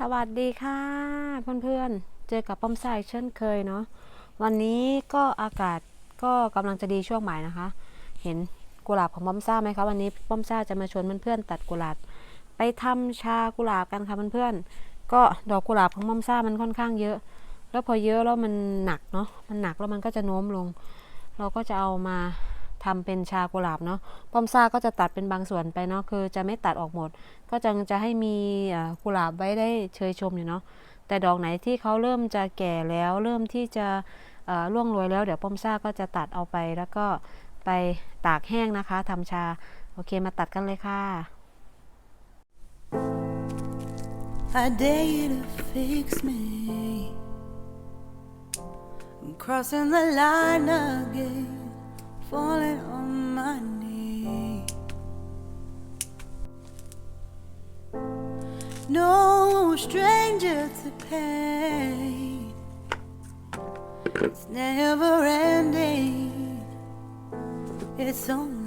สวัสดีค่ะเพื่อนๆ เจอกับป้อมทรายเช่นเคยเนาะวันนี้ก็อากาศก็กำลังจะดีช่วงบ่ายนะคะ เห็นกุหลาบของป้อมซ่าไหมคะวันนี้ป้อมซ่าจะมาชวนเพื่อนๆตัดกุหลาบไปทำชากุหลาบกันค่ะเพื่อนๆก็ดอกกุหลาบของป้อมซ่ามันค่อนข้างเยอะ แล้วพอเยอะแล้วมันหนักเนาะมันหนักแล้วมันก็จะโน้มลง เราก็จะเอามา ทำเป็นชากุหลาบเนาะป้อมซ่าก็จะตัดเป็นบางส่วนไปเนาะคือจะไม่ตัดออกหมด ก็จะจะให้มีอ่ากุหลาบไว้ได้เชยชมอยู่เนาะแต่ดอกไหนที่เขาเริ่มจะแก่แล้ว เริ่มที่จะเอ่อร่วงโรยแล้วเดี๋ยวป้อมซ่าก็จะตัดเอาไปแล้วก็ไปตากแห้งนะคะทำชาโอเคมาตัดกันเลยค่ะ I dare you to fix me. I'm crossing the line again, falling on my knee. No stranger to pain. It's never ending. It's only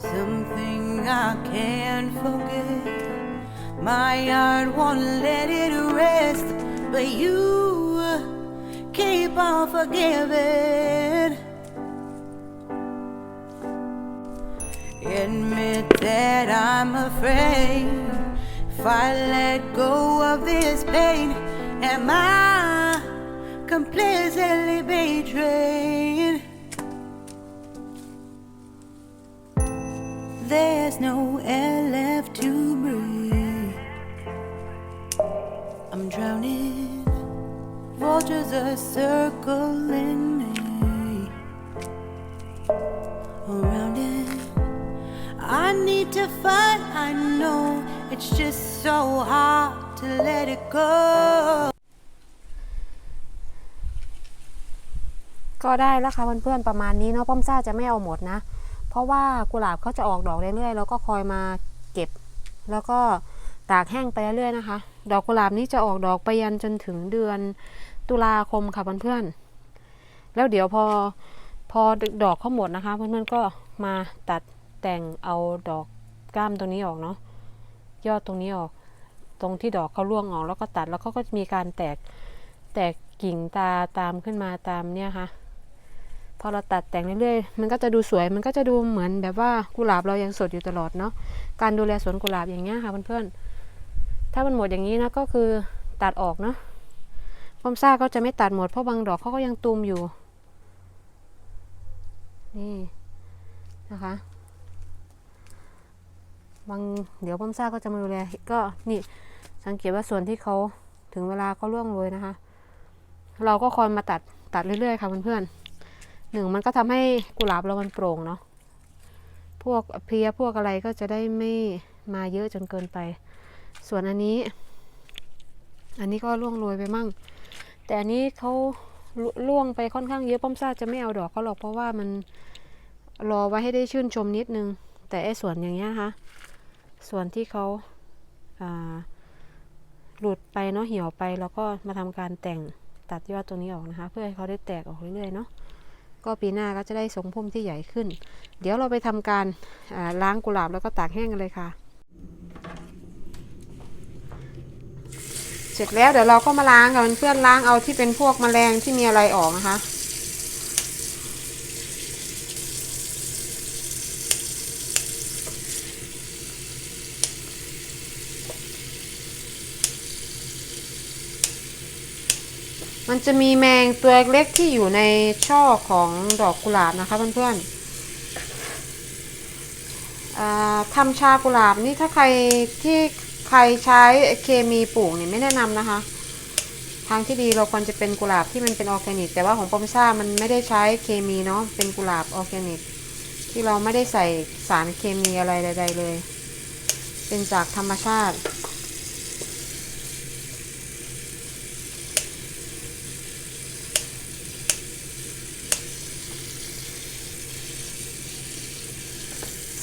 Something I can't forget. My heart won't let it rest, but you keep on forgiving. Admit that I'm afraid if I let go of this pain, am I completely betrayed? There's no Vultures are circling me. Around it. I need to fight. I know it's just so hard to let it go. ก็ได้แล้วค่ะเพื่อนๆประมาณนี้เนาะป้อมซ่าจะไม่เอาหมดนะ เพราะว่ากุหลาบเขาจะออกดอกเรื่อยๆแล้วก็คอยมาเก็บ แล้วก็ตากแห้งไปเรื่อยๆนะคะ ดอกกุหลาบนี้จะออกดอกไปยันจนถึงเดือน ตุลาคมค่ะเพื่อนๆ แล้วเดี๋ยวพอพอดอกเขาหมดนะคะ เพื่อนๆก็มาตัดแต่งเอาดอกก้ามตรงนี้ออกเนาะยอดตรงนี้ออก ตรงที่ดอกเขาร่วงออกแล้วก็ตัดแล้วเขาก็มีการแตกแตกกิ่งตาตามขึ้นมาตามเนี่ยค่ะ พอเราตัดแต่งเรื่อยๆ มันก็จะดูสวยมันก็จะดูเหมือนแบบว่ากุหลาบเรายังสดอยู่ตลอดเนาะการดูแลสวนกุหลาบอย่างเงี้ยค่ะเพื่อนๆถ้ามันหมดอย่างนี้นะก็คือตัดออกเนาะ พอมซ่าก็จะไม่ตัดหมดเพราะบางดอกเขาก็ยังตุมอยู่ นี่นะคะ บางเดี๋ยวพอมซ่าก็จะมาดูแลก็นี่สังเกตว่าส่วนที่เขาถึงเวลาก็ร่วงโรยนะคะ เราก็คอยมาตัดตัดเรื่อยๆค่ะเพื่อนๆหนึ่งมันก็ทำให้กุหลาบเรามันโปร่งเนาะพวกเพลียพวกอะไรก็จะได้ไม่มาเยอะจนเกินไป ส่วนอันนี้ อันนี้ก็ล่วงโรยไปมั่ง แต่อันนี้เขาล่วงไปค่อนข้างเยอะป้อมซ่าจะไม่เอาดอกเขาหรอกเพราะว่ามันรอไว้ให้ได้ชื่นชมนิดนึง แต่ไอ้ส่วนอย่างเงี้ยนะคะส่วนที่เขาหลุดไปเนาะเหี่ยวไปแล้วก็มาทำการแต่งตัดยอดตรงนี้ออกนะคะ เพื่อให้เขาได้แตกออกเรื่อยๆเนาะก็ปีหน้าก็จะได้ทรงพุ่มที่ใหญ่ขึ้น เดี๋ยวเราไปทำการล้างกุหลาบแล้วก็ตากแห้งกันเลยค่ะ เสร็จแล้วเดี๋ยวเราก็มาล้างกันเพื่อนล้างเอาที่เป็นพวกแมลงที่มีอะไรออกนะคะ มันจะมีแมงตัวเล็กที่อยู่ในช่อของดอกกุหลาบนะคะเพื่อนๆทำชากุหลาบนี่ถ้าใครที่ ใครใช้เคมีปลูกเนี่ยไม่แนะนำนะคะ ทางที่ดีเราควรจะเป็นกุหลาบที่มันเป็นออร์แกนิก แต่ว่าของปอมซ่ามันไม่ได้ใช้เคมีเนาะเป็นกุหลาบออร์แกนิก ที่เราไม่ได้ใส่สารเคมีอะไรใด ๆ เลย เป็นจากธรรมชาติ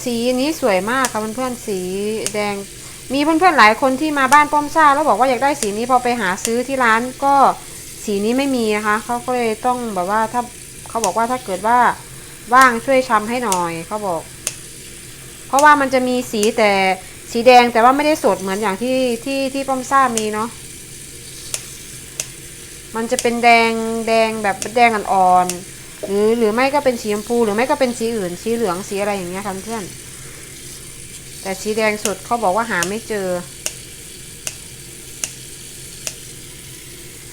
สีนี้สวยมากค่ะเพื่อนๆสีแดง มีเพื่อนๆหลายคนที่มาบ้านป้อมซ่าแล้วบอกว่าอยากได้สีนี้พอไปหาซื้อที่ร้านก็สีนี้ไม่มีนะคะเขาก็เลยต้องแบบว่าถ้าเขาบอกว่าถ้าเกิดว่าว่างช่วยชำให้หน่อยเขาบอก เพราะว่ามันจะมีสีแต่สีแดงแต่ว่าไม่ได้สดเหมือนอย่างที่ที่ที่ป้อมซ่ามีเนาะมันจะเป็นแดงแดงแบบแดงอ่อนๆหรือหรือไม่ก็เป็นสีชมพู หรือไม่ก็เป็นสีอื่นสีเหลืองสีอะไรอย่างเงี้ยค่ะเพื่อน แต่สีแดงสดเขาบอกว่าหาไม่เจอ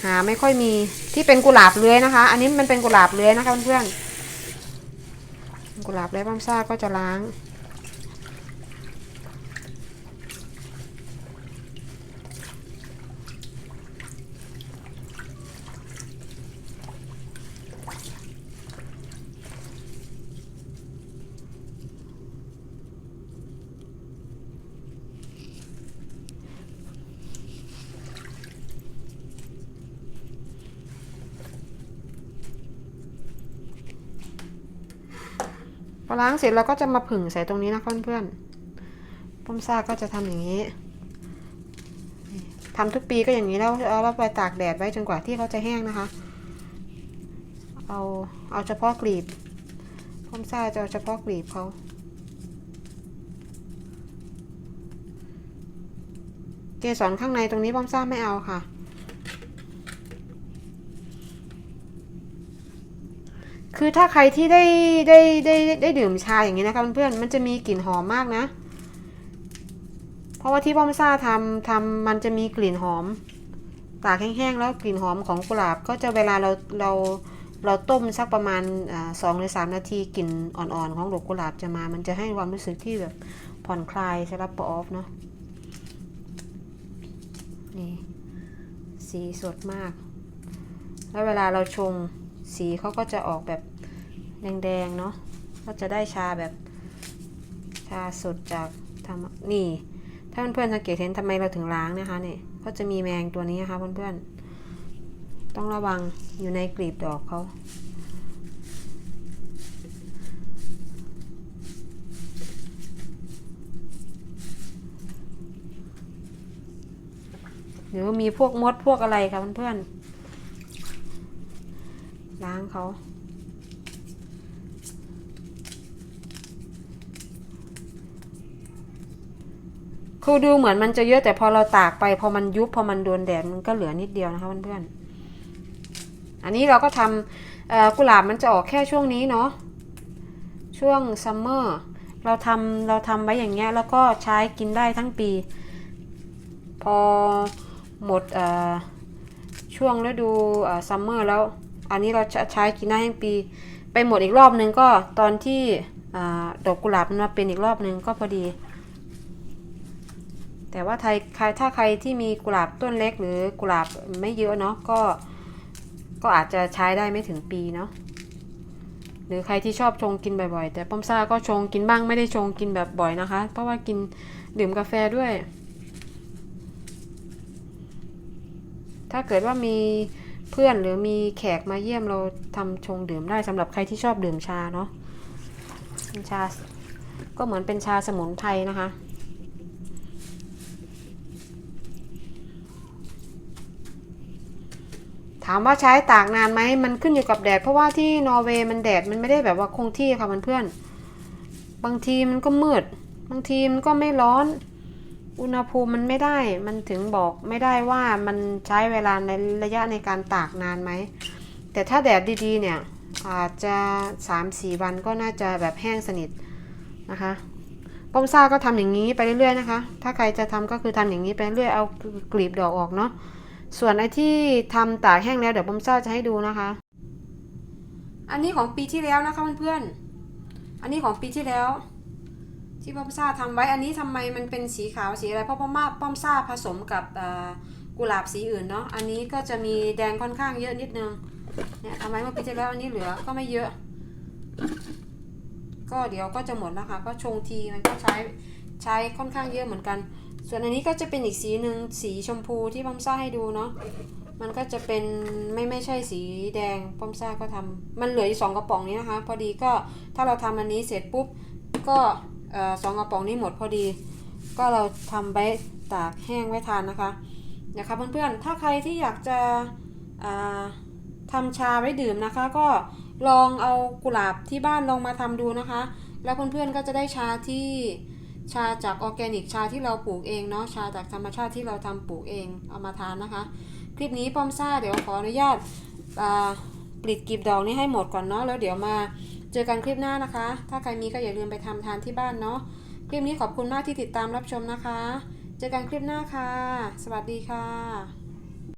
หาไม่ค่อยมีที่เป็นกุหลาบเลื้อยนะคะ อันนี้มันเป็นกุหลาบเลื้อยนะคะเพื่อนๆกุหลาบเลื้อยบ้ามซ่าก็จะล้าง อล้างเสร็จเราก็จะมาผึ่งใส่ตรงนี้นะเพื่อนๆป้อมซ่าก็จะทำอย่างนี้ทำทุกปีก็อย่างนี้แล้วเอาเราไปตากแดดไว้จนกว่าที่เขาจะแห้งนะคะ เอาเอาเฉพาะกลีบป้อมซ่าจะเอาเฉพาะกลีบเขาเกสรข้างในตรงนี้ป้อมซ่าไม่เอาค่ะ คือถ้าใครที่ได้ได้ได้ได้ดื่มชาอย่างนี้นะคะเพื่อนๆมันจะมีกลิ่นหอมมากนะ เพราะว่าที่ป้อมซ่าทำทำมันจะมีกลิ่นหอม ตากแห้งๆแล้วกลิ่นหอมของกุหลาบก็จะเวลาเราเราเราต้มสักประมาณสองหรือสามนาทีกลิ่นอ่อนๆของดอกกุหลาบจะมา มันจะให้ความรู้สึกที่แบบผ่อนคลายสำหรับปออฟเนาะนี่สีสดมาก แล้วเวลาเราชงสีเขาก็จะออกแบบ แดงๆเนาะก็จะได้ชาแบบชาสดจากธรรมนี่ ถ้าเพื่อนๆสังเกตเห็นทำไมเราถึงล้างนะคะเนี่ยก็จะมีแมงตัวนี้นะคะเพื่อนๆต้องระวังอยู่ในกลีบดอกเขาหรือมีพวกมดพวกอะไรคะเพื่อนๆล้างเขา คือดูเหมือนมันจะเยอะแต่พอเราตากไป พอมันยุบพอมันโดนแดดมันก็เหลือนิดเดียวนะคะเพื่อนๆอันนี้เราก็ทำกุหลาบมันจะออกแค่ช่วงนี้เนาะช่วงซัมเมอร์เราทำเราทำไว้อย่างเงี้ยแล้วก็ใช้กินได้ทั้งปี พอหมดเอ่อช่วงฤดูซัมเมอร์แล้วอันนี้เราใช้กินได้ทั้งปี ไปหมดอีกรอบนึงก็ตอนที่อดอกกุหลาบมันมาเป็นอีกรอบนึงก็พอดี แต่ว่าไทยใครถ้าใครที่มีกุหลาบต้นเล็กหรือกุหลาบไม่เยอะเนาะก็ก็อาจจะใช้ได้ไม่ถึงปีเนาะหรือใครที่ชอบชงกินบ่อยๆ แต่ป้อมซ่าก็ชงกินบ้างไม่ได้ชงกินแบบบ่อยนะคะ เพราะว่ากินดื่มกาแฟด้วย ถ้าเกิดว่ามีเพื่อนหรือมีแขกมาเยี่ยมเราทำชงดื่มได้สำหรับใครที่ชอบดื่มชาเนาะชาก็เหมือนเป็นชาสมุนไพรนะคะามว่าใช้ตากนานไหมมันขึ้นอยู่กับแดด เพราะว่าที่นอร์เวย์มันแดดมันไม่ได้แบบว่าคงที่ค่ะเพื่อนๆบางทีมันก็มืด บางทีมันก็ไม่ร้อน อุณหภูมิมันไม่ได้ มันถึงบอกไม่ได้ว่ามันใช้เวลาในระยะในการตากนานไหม แต่ถ้าแดดดีๆเนี่ยอาจจะ 3-4 วันก็น่าจะแบบแห้งสนิทนะคะป้อมซ่าก็ทำอย่างนี้ไปเรื่อยๆนะคะ ถ้าใครจะทำก็คือทำอย่างนี้ไปเรื่อยเอากลีบดอกออกเนาะ ส่วนไอ้ที่ทำตากแห้งแล้วเดี๋ยวผมซ่าจะให้ดูนะคะ อันนี้ของปีที่แล้วนะคะเพื่อนๆ อันนี้ของปีที่แล้ว ที่ป้อมซ่าทำไว้อันนี้ทำไมมันเป็นสีขาวสีอะไรเพราะป้อมมาป้อมซ่าผสมกับกุหลาบสีอื่นเนาะอันนี้ก็จะมีแดงค่อนข้างเยอะนิดนึงเนี่ยทำไมเมื่อปีที่แล้วอันนี้เหลือก็ไม่เยอะ ก็เดี๋ยวก็จะหมดแล้วค่ะก็ชงทีมันก็ใช้ใช้ค่อนข้างเยอะเหมือนกัน ส่วนอันนี้ก็จะเป็นอีกสีหนึ่งสีชมพูที่ป้อมซ่าให้ดูเนาะมันก็จะเป็นไม่ไม่ใช่สีแดงป้อมซ่าก็ทำมันเหลืออยู่สองกระป๋องนี้นะคะ พอดีก็ถ้าเราทำอันนี้เสร็จปุ๊บก็อ่อสองกระป๋องนี้หมดพอดี ก็เราทำไว้ตากแห้งไว้ทานนะคะนะคะเพื่อนๆถ้าใครที่อยากจะอ่าทำชาไว้ดื่มนะคะ ก็ลองเอากุหลาบที่บ้านลองมาทำดูนะคะ แล้วเพื่อนๆก็จะได้ชาที่ ชาจากออร์แกนิกชาที่เราปลูกเองเนาะชาจากธรรมชาติที่เราทำปลูกเองเอามาทานนะคะ คลิปนี้ป้อมซ่าเดี๋ยวขออนุญาตปลิดกลีบดอกนี้ให้หมดก่อนเนาะแล้วเดี๋ยวมาเจอกันคลิปหน้านะคะ ถ้าใครมีก็อย่าลืมไปทำทานที่บ้านเนาะคลิปนี้ขอบคุณมากที่ติดตามรับชมนะคะ เจอกันคลิปหน้าค่ะ สวัสดีค่ะ